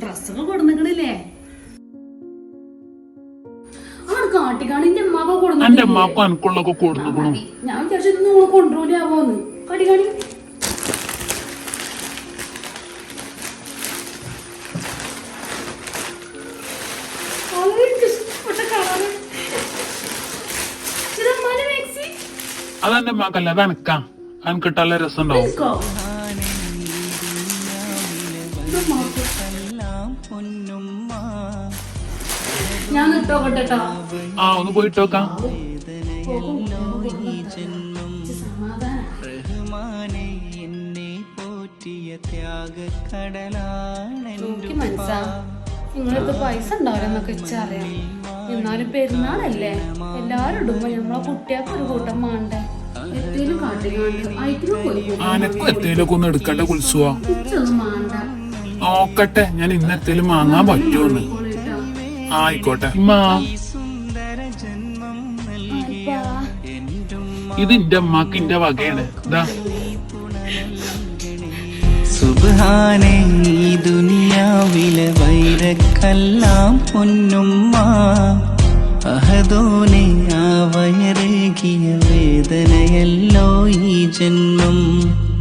ഡ്രസ്സൊക്കെ കൊടുന്നിക്കണില്ലേ? ഞാൻ അതെന്റെ മകല്ല അത് എനക്കാ എനക്കിട്ടല്ല രസം ഉണ്ടാവും ഞാൻ ഇട്ടോക്കട്ടെ കേട്ടോ ആ ഒന്ന് പോയിട്ട് നോക്കാം സമാധാനം റഹ്മാനെ എന്നെ പോറ്റിയ ത്യാഗക്കടലാണെന്റെ എനിക്ക് മനസ്സാ. നിങ്ങളടുത്ത് പൈസ ഉണ്ടാവില്ലെന്നൊക്കെ ഇച്ചറിയാം. എന്നാലും പെരുന്നാളല്ലേ? എല്ലാരും ഇടുമ്പോ നമ്മളെ കുട്ടികൾക്ക് ഒരു കൂട്ടം വേണ്ടേ എത്തേലും കാട്ടിലുണ്ട് ഐറ്റിലും പോയി ആനക്കും എത്തേലൊക്കെ ഒന്ന് എടുക്കണ്ട കുൽസുവാ. ഇച്ചൊന്നും വേണ്ട നോക്കട്ടെ ഞാൻ ഇന്നത്തേലും വാങ്ങാൻ പറ്റുമെന്ന്. ആയിക്കോട്ടെ. ഉമ്മാ. ഇത് എന്റെ അമ്മയ്ക്ക് എന്റെ വകയാണ്. ഇതാ. സുബ്ഹാനെ ഈ ദുനിയാവിലെ വൈരക്കെല്ലാം പൊന്നുമ്മ. അഹദോനെ ആ വയറേകിയ വേദനയല്ലോ ഈ ജന്മം.